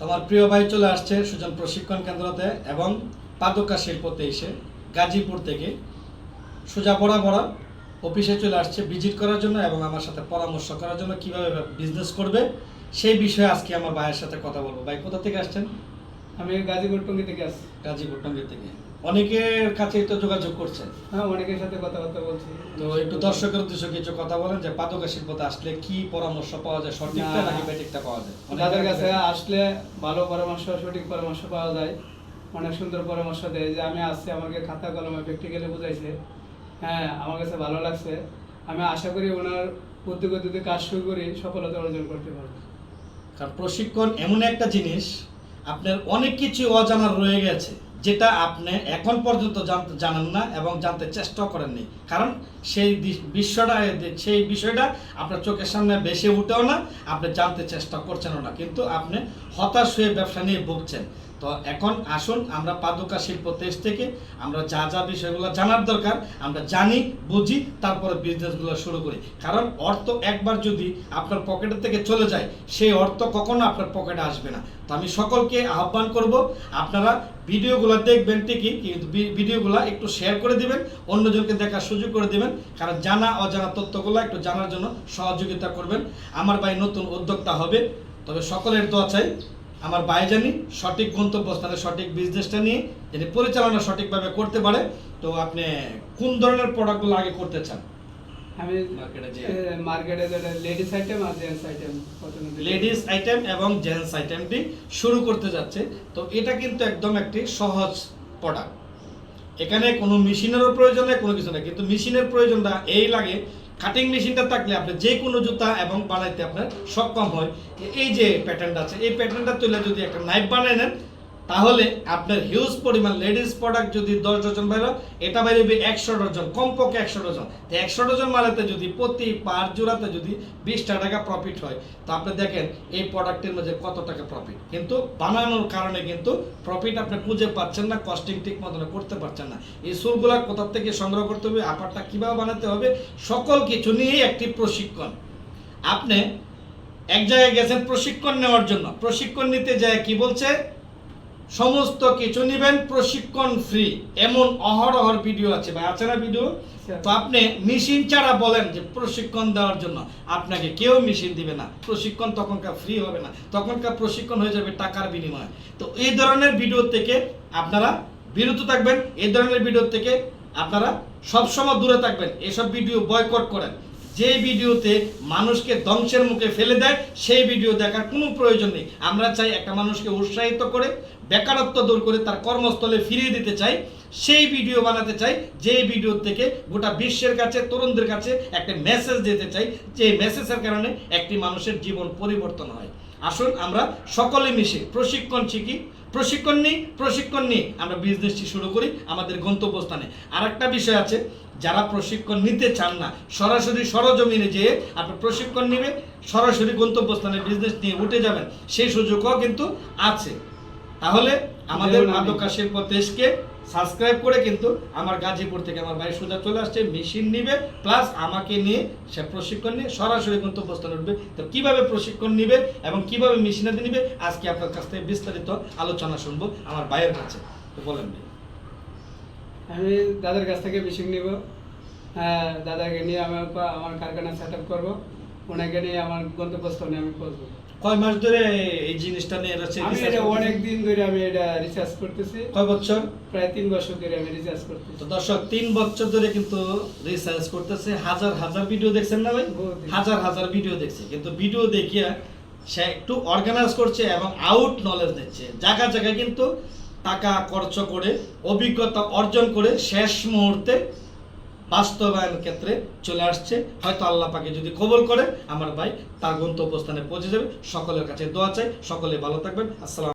তোমার প্রিয় ভাই চলে আসছে সুজন প্রশিক্ষণ কেন্দ্রতে এবং পাদুকা শিল্পতে এসে গাজীপুর থেকে। সোজা বড়া বড়া অফিসে চলে আসছে ভিজিট করার জন্য এবং আমার সাথে পরামর্শ করার জন্য কীভাবে বিজনেস করবে সেই বিষয়ে আজকে আমার ভাইয়ের সাথে কথা বলব। ভাই কোথা থেকে আসছেন? আমি গাজীপুর টঙ্গি থেকে আসছি। গাজীপুর টঙ্গী থেকে। অনেকের কাছে তো যোগাযোগ করছেন। হ্যাঁ অনেকের সাথে কথাবার্তা বলছি। তো একটু দর্শকের উদ্দেশ্যে কিছু কথা বলেন যে পাদুকা শিল্পতে আসলে কি পরামর্শ পাওয়া যায় সঠিকটা নাকি বেঠিকটা পাওয়া যায়? তাদের কাছে আসলে ভালো পরামর্শ সঠিক পরামর্শ পাওয়া যায়। অনেক সুন্দর পরামর্শ দেয় যে আমি আসছি আমাকে খাতা কলমে প্র্যাকটিক্যালি বুঝাইছে। হ্যাঁ আমার কাছে ভালো লাগছে। আমি আশা করি ওনার উদ্যোগে যদি কাজ শুরু করি সফলতা অর্জন করতে পারব। কারণ প্রশিক্ষণ এমন একটা জিনিস আপনার অনেক কিছু অজানা রয়ে গেছে। যেটা আপনি এখন পর্যন্ত জানেন না এবং জানতে চেষ্টাও করেননি। কারণ সেই বিশ্বটা সেই বিষয়টা আপনার চোখের সামনে বেশি উঠেও না, আপনি জানতে চেষ্টা করছেনও না। কিন্তু আপনি হতাশ হয়ে ব্যবসা নিয়ে ভুগছেন। তো এখন আসুন, আমরা পাদুকা শিল্প দেশ থেকে আমরা যা যা বিষয়গুলো জানার দরকার, আমরা জানি, বুঝি, তারপরে বিজনেসগুলো শুরু করি। কারণ অর্থ একবার যদি আপনার পকেটের থেকে চলে যায়, সেই অর্থ কখনো আপনার পকেটে আসবে না। তো আমি সকলকে আহ্বান করব, আপনারা ভিডিওগুলো দেখবেন ঠিকই, কিন্তু ভিডিওগুলো একটু শেয়ার করে দিবেন, অন্যজনকে দেখার সুযোগ করে দিবেন, কারণ জানা, অজানা তথ্যগুলো একটু জানার জন্য সহযোগিতা করবেন। আমার ভাই নতুন উদ্যোক্তা হবে, তবে সকলের দোয়া চাই। আমার ভাই জানি সঠিক গন্তব্যস্থানে সঠিক বিজনেসটা নিয়ে যদি পরিচালনা সঠিকভাবে করতে পারে তো আপনি কোন ধরনের প্রোডাক্টগুলো আগে করতে চান? আমি মার্কেটে যেটা লেডিস আইটেম আর জেন্টস আইটেম লেডিস আইটেম এবং জেন্টস আইটেমটি শুরু করতে যাচ্ছে। তো এটা কিন্তু একদম একটি সহজ প্রোডাক্ট এখানে কোনো মেশিনেরও প্রয়োজন নেই কোনো কিছু নেই। কিন্তু মেশিনের প্রয়োজনটা এই লাগে কাটিং মেশিনটা থাকলে আপনার যে কোনো জুতা এবং বানাইতে আপনার সক্ষম হয়। এই যে প্যাটার্নটা আছে, এই প্যাটার্নটা তুলে যদি একটা নাইফ বানায় নেন তাহলে আপনার হিউজ পরিমাণ লেডিস প্রোডাক্ট যদি দশ ডজন বাইর এটা বাইরে একশো ডজন, কমপক্ষে একশো ডজন। তো একশো ডজন মালাতে যদি প্রতি পার জোড়াতে যদি বিশটা টাকা প্রফিট হয়, তো আপনি দেখেন এই প্রোডাক্টের মধ্যে কত টাকা প্রফিট কিন্তু বানানোর কারণে কিন্তু প্রফিট আপনি খুঁজে পাচ্ছেন না কস্টিং ঠিক মতন করতে পারছেন না। এই সুরগুলা কোথা থেকে সংগ্রহ করতে হবে, আপারটা কীভাবে বানাতে হবে, সকল কিছু নিয়েই একটি প্রশিক্ষণ। আপনি এক জায়গায় গেছেন প্রশিক্ষণ নেওয়ার জন্য। প্রশিক্ষণ নিতে যায় কি বলছে? সমস্ত কিছু নেবেন প্রশিক্ষণ ফ্রি এমন অহরহর ভিডিও আছে ভাই আছে না ভিডিও তো আপনি মেশিন ছাড়া বলেন যে প্রশিক্ষণ দেওয়ার জন্য। আপনাকে কেউ মেশিন দিবে না। প্রশিক্ষণ তখনকার ফ্রি হবে না। তখনকার প্রশিক্ষণ হয়ে যাবে টাকার বিনিময়ে। তো এই ধরনের ভিডিও থেকে আপনারা বিরত থাকবেন। এই ধরনের ভিডিও থেকে আপনারা সবসময় দূরে থাকবেন। এসব ভিডিও বয়কট করেন। যে ভিডিওতে মানুষকে ধ্বংসের মুখে ফেলে দেয়, সেই ভিডিও দেখার কোনো প্রয়োজন নেই। আমরা চাই একটা মানুষকে উৎসাহিত করে, বেকারত্ব দূর করে তার কর্মস্থলে ফিরিয়ে দিতে চাই। সেই ভিডিও বানাতে চাই, যে ভিডিও থেকে গোটা বিশ্বের কাছে, তরুণদের কাছে একটা মেসেজ দিতে চাই, যে মেসেজের কারণে একটি মানুষের জীবন পরিবর্তন হয়। আসুন আমরা সকলে মিশে, প্রশিক্ষণ শিখি। প্রশিক্ষণ নিই, প্রশিক্ষণ নিয়ে আমরা বিজনেসটি শুরু করি আমাদের গন্তব্যস্থানে। আর একটা বিষয় আছে যারা প্রশিক্ষণ নিতে চান না সরাসরি সরজমিনে যেয়ে আপনি প্রশিক্ষণ নেবে সরাসরি গন্তব্যস্থানে বিজনেস নিয়ে উঠে যাবেন। সেই সুযোগও কিন্তু আছে। তাহলে আমাদের মাদকা শিল্প দেশকে সাবস্ক্রাইব করে কিন্তু আমার গাজীপুর থেকে আমার ভাই সোজা চলে আসছে মেশিন নিবে প্লাস আমাকে নিয়ে সে প্রশিক্ষণ নিয়ে সরাসরি গন্তব্যস্থানে উঠবে। তো কীভাবে প্রশিক্ষণ নিবে এবং কীভাবে মেশিনাতে নিবে আজকে আপনার কাছ থেকে বিস্তারিত আলোচনা শুনব আমার ভাইয়ের কাছে। তো বলেন ভাই। আমি দাদার কাছ থেকে মেশিন নিব। হ্যাঁ দাদাকে নিয়ে আমার আমার কারখানা সেট আপ করব। ওনাকে নিয়ে আমার গন্তব্যস্থলে আমি পৌঁছবো। কয় মাস ধরে এই জিনিসটা নিয়ে রয়েছে আমি এটা অনেক দিন ধরে আমি এটা রিসার্চ করতেছি। কয় বছর? প্রায় তিন বছর ধরে আমি রিসার্চ করতেছি। তো দর্শক তিন বছর ধরে কিন্তু রিসার্চ করতেছে। হাজার হাজার ভিডিও দেখছেন না ভাই? হাজার হাজার ভিডিও দেখছে। কিন্তু ভিডিও দেখিয়া সে একটু অর্গানাইজ করছে এবং আউট নলেজ দিচ্ছে। জায়গা জায়গায় কিন্তু খরচ করে, অভিজ্ঞতা অর্জন করে শেষ মুহূর্তে বাস্তবায়ন ক্ষেত্রে চলে আসছে। হয়তো আল্লাহ পাকে যদি কবল করে, আমার ভাই তার গন্তব্যস্থানে পৌঁছে যাবে। সকলের কাছে দোয়া চাই। সকলে ভালো থাকবেন। আসসালাম